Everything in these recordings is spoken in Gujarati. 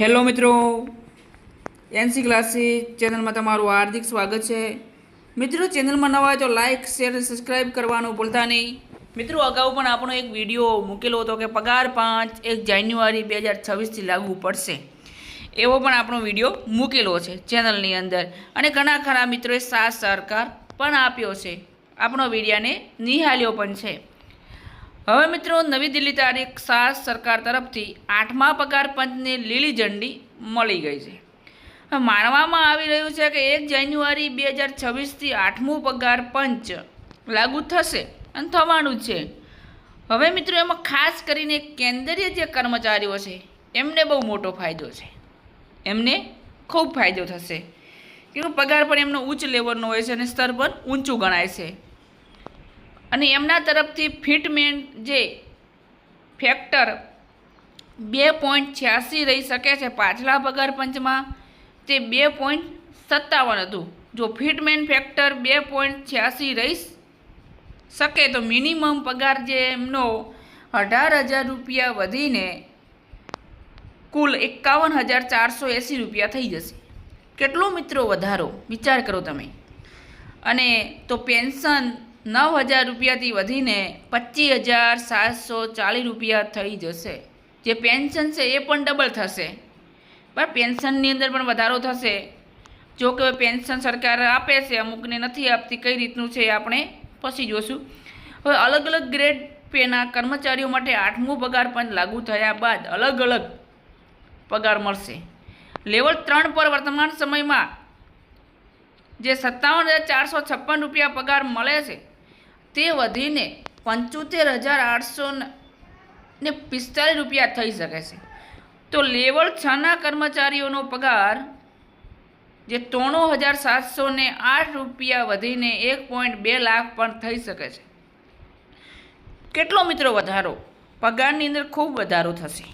હેલો મિત્રો એનસી ક્લાસી ચેનલમાં તમારું હાર્દિક સ્વાગત છે. મિત્રો, ચેનલમાં નવા તો લાઇક શેર અને સબસ્ક્રાઇબ કરવાનું ભૂલતા નહીં. મિત્રો, અગાઉ પણ આપણો એક વીડિયો મૂકેલો હતો કે પગાર પાંચ એક જાન્યુઆરી બે હજાર છવ્વીસથી લાગુ પડશે. એવો પણ આપણો વીડિયો મૂકેલો છે ચેનલની અંદર. અને ઘણા ખરા મિત્રોએ સાથ સહકાર પણ આપ્યો છે. આપણો વિડીયાને નિહાળ્યો પણ છે. હવે મિત્રો, નવી દિલ્હી તારીખ સાત સરકાર તરફથી આઠમા પગાર પંચને લીલી ઝંડી મળી ગઈ છે. માનવામાં આવી રહ્યું છે કે એક જાન્યુઆરી બે હજાર છવ્વીસથી આઠમું પગાર પંચ લાગુ થશે અને થવાનું છે. હવે મિત્રો, એમાં ખાસ કરીને કેન્દ્રીય જે કર્મચારીઓ છે, એમને બહુ મોટો ફાયદો છે. એમને ખૂબ ફાયદો થશે. કે પગાર પણ એમનો ઉચ્ચ લેવલનો હોય છે અને સ્તર પણ ઊંચું ગણાય છે. અને એમના તરફથી ફિટમેન્ટ જે ફેક્ટર બે પોઈન્ટ છ્યાસી રહી શકે છે પાછલા પગાર પંચમાં, તે બે પોઈન્ટ સત્તાવન હતું. જો ફિટમેન ફેક્ટર બે પોઈન્ટ છ્યાસી રહી શકે તો મિનિમમ પગાર જે એમનો અઢાર હજાર રૂપિયા વધીને કુલ એકાવન હજાર ચારસો એંસી રૂપિયા થઈ જશે. કેટલો મિત્રો વધારો? વિચાર કરો તમે. અને તો પેન્શન નવ હજાર રૂપિયાથી વધીને પચીસ હજાર સાતસો ચાલીસ રૂપિયા થઈ જશે. જે પેન્શન છે એ પણ ડબલ થશે. બરાબર પેન્શનની અંદર પણ વધારો થશે. જો કે પેન્શન સરકાર આપે છે, અમુકને નથી આપતી કઈ રીતનું છે એ આપણે પછી જોશું. હવે અલગ અલગ ગ્રેડ પેના કર્મચારીઓ માટે આઠમું પગાર પણ લાગુ થયા બાદ અલગ અલગ પગાર મળશે. લેવલ ત્રણ પર વર્તમાન સમયમાં જે સત્તાવન હજાર ચારસો છપ્પન રૂપિયા પગાર મળે છે તે વધીને પંચોતેર હજાર આઠસો ને પિસ્તાલીસ રૂપિયા થઈ શકે છે. તો લેવલ છના કર્મચારીઓનો પગાર જે ત્રણું હજાર સાતસો ને આઠ રૂપિયા વધીને એક પોઈન્ટ બે લાખ પણ થઈ શકે છે. કેટલો મિત્રો વધારો? પગારની અંદર ખૂબ વધારો થશે.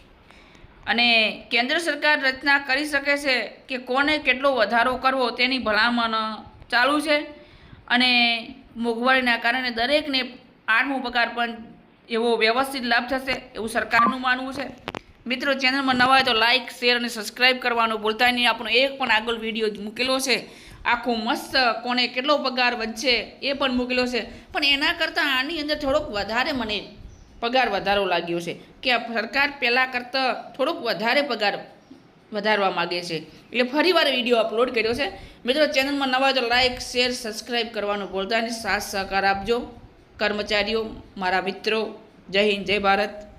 અને કેન્દ્ર સરકાર રચના કરી શકે છે કે કોને કેટલો વધારો કરવો તેની ભલામણ ચાલુ છે. અને મોંઘવારીના કારણે દરેકને આઠમો પગાર પણ એવો વ્યવસ્થિત લાભ થશે એવું સરકારનું માનવું છે. મિત્રો, ચેનલમાં નવા હોય તો લાઇક શેર અને સબસ્ક્રાઈબ કરવાનું ભૂલતા નહીં. આપણો એક પણ આગળ વીડિયો મૂકેલો છે. આખો મસ્ત કોને કેટલો પગાર વધશે એ પણ મૂકેલો છે. પણ એના કરતાં આની અંદર થોડોક વધારે મને પગાર વધારો લાગ્યો છે કે સરકાર પહેલાં કરતાં થોડોક વધારે પગાર વધારવા માગે છે. એટલે ફરીવાર વીડિયો અપલોડ કર્યો છે. મિત્રો ચેનલમાં નવા તો લાઇક શેર સબસ્ક્રાઈબ કરવાનું ભૂલતા અને સાથ સહકાર આપજો. કર્મચારીઓ, મારા મિત્રો, જય હિન્દ, જય ભારત.